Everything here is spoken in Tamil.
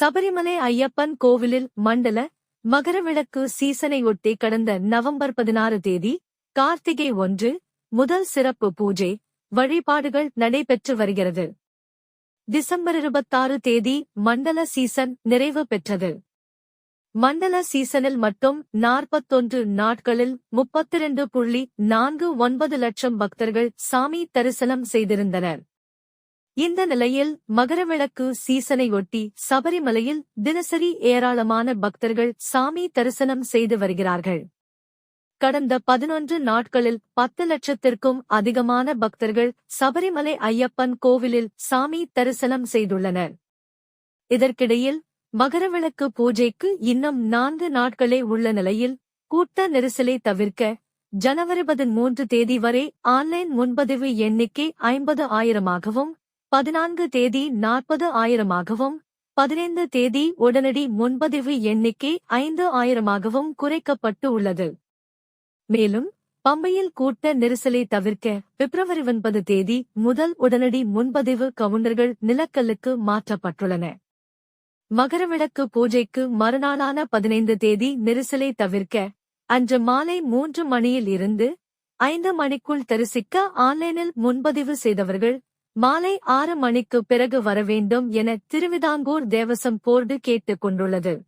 சபரிமலை ஐயப்பன் கோவிலில் மண்டல மகரவிளக்கு சீசனையொட்டி கடந்த நவம்பர் பதினாறு தேதி கார்த்திகை ஒன்று முதல் சிறப்பு பூஜை வழிபாடுகள் நடைபெற்று வருகிறது. டிசம்பர் இருபத்தாறு தேதி மண்டல சீசன் நிறைவு பெற்றது. மண்டல சீசனில் மட்டும் நாற்பத்தொன்று நாட்களில் முப்பத்திரண்டு புள்ளி நான்கு ஒன்பது லட்சம் பக்தர்கள் சாமி தரிசனம் செய்திருந்தனர். இந்த நிலையில் மகரவிளக்கு சீசனையொட்டி சபரிமலையில் தினசரி ஏராளமான பக்தர்கள் சாமி தரிசனம் செய்து வருகிறார்கள். கடந்த பதினொன்று நாட்களில் பத்து லட்சத்திற்கும் அதிகமான பக்தர்கள் சபரிமலை ஐயப்பன் கோவிலில் சாமி தரிசனம் செய்துள்ளனர். இதற்கிடையில் மகரவிளக்கு பூஜைக்கு இன்னும் நான்கு நாட்களே உள்ள நிலையில் கூட்ட நெரிசலை தவிர்க்க ஜனவரி பதிமூன்று தேதி வரை ஆன்லைன் முன்பதிவு எண்ணிக்கை ஐம்பது ஆயிரமாகவும் பதினான்கு தேதி நாற்பது ஆயிரமாகவும் பதினைந்து தேதி உடனடி முன்பதிவு எண்ணிக்கை ஐந்து ஆயிரமாகவும் குறைக்கப்பட்டு உள்ளது. மேலும் பம்பையில் கூட்ட நெரிசலை தவிர்க்க பிப்ரவரி ஒன்பது தேதி முதல் உடனடி முன்பதிவு கவுண்டர்கள் நிலக்கல்லுக்கு மாற்றப்பட்டுள்ளன. மகரவிளக்கு பூஜைக்கு மறுநாளான பதினைந்து தேதி நெரிசலை தவிர்க்க அன்று மாலை மூன்று மணியில் இருந்து ஐந்து மணிக்குள் தரிசிக்க ஆன்லைனில் முன்பதிவு செய்தவர்கள் மாலை ஆறு மணிக்கு பிறகு வர வேண்டும் என திருவிதாங்கூர் தேவசம் போர்டு கேட்டுக் கொண்டுள்ளது.